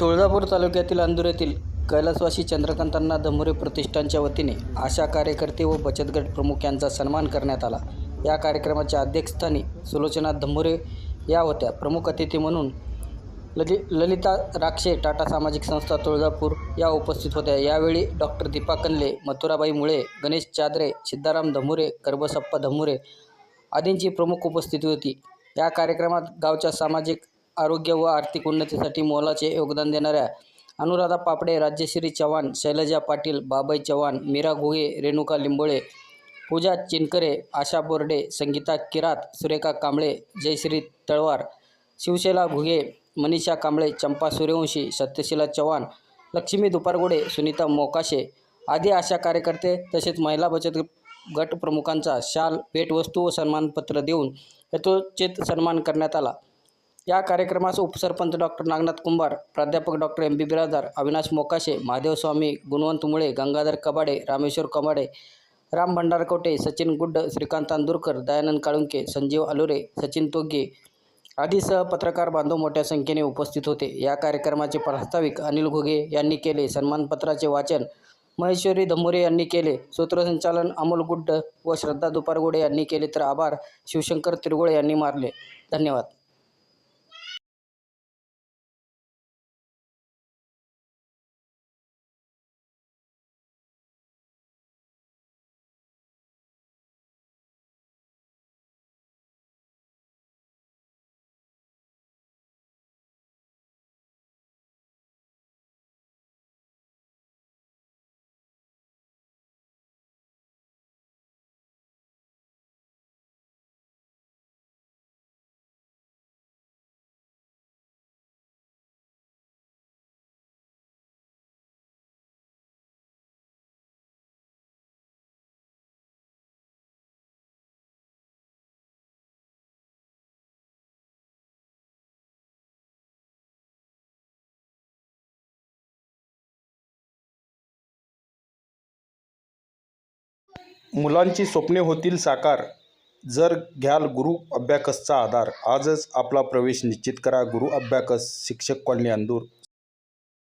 तुळजापूर तालुक्यातील अंदूर येथील कैलासवासी चंद्रकांतांना धमुरे प्रतिष्ठानच्या वतीने आशा कार्यकर्ते व बचत गट प्रमुख यांचा सन्मान करण्यात आला. या कार्यक्रमाच्या अध्यक्षस्थानी सुलोचना धमुरे या होत्या. प्रमुख अतिथी म्हणून ललि ललिता राक्षे टाटा सामाजिक संस्था तुळजापूर या उपस्थित होत्या. यावेळी डॉक्टर दीपा कनले मथुराबाई मुळे गणेश चादरे सिद्धाराम धमुरे गर्भसप्पा धमुरे आदींची प्रमुख उपस्थिती होती. या कार्यक्रमात गावच्या सामाजिक आरोग्य व आर्थिक उन्नतीसाठी मोलाचे योगदान देणाऱ्या अनुराधा पापडे राज्यश्री चव्हाण शैलजा पाटील बाबाई चव्हाण मीरा घुगे रेणुका लिंबोळे पूजा चिनकरे आशा बोर्डे संगीता किरात सुरेखा कांबळे जयश्री तळवार शिवशैला घुगे मनीषा कांबळे चंपा सूर्यवंशी सत्यशीला चव्हाण लक्ष्मी दुपारगोडे सुनीता मोकाशे आदी आशा कार्यकर्ते तसेच महिला बचत गट प्रमुखांचा शाल भेटवस्तू व सन्मानपत्र देऊन यथोचित सन्मान करण्यात आला. या कार्यक्रमास उपसरपंच डॉक्टर नागनाथ कुंभार प्राध्यापक doctor M B Birajdar Avinash Mokashe Mahadev Swami Gunwant Mule Gangadhar Kabade Rameshwar Kabade Ram भंडारकोटे Sachin Guddu Shrikant तांदूरकर Dayanand Kalunke Sanjeev Alure Sachin तोगे आदीसह पत्रकार बांधव मोठ्या संख्येने उपस्थित होते. या कार्यक्रमाचे प्रास्ताविक अनिल घुगे यांनी केले. सन्मानपत्राचे वाचन महेश्वरी धमुरे यांनी केले. सूत्रसंचालन अमोल गुड्ड व श्रद्धा दुपारगोडे यांनी केले. तर आभार शिवशंकर तिरगोळे यांनी मारले. धन्यवाद. मुलांची स्वप्ने होतील साकार. जर घ्याल गुरु अभ्याकसचा आधार आजच आपला प्रवेश निश्चित करा. गुरु अभ्याकस शिक्षक कॉलनी अंदूर.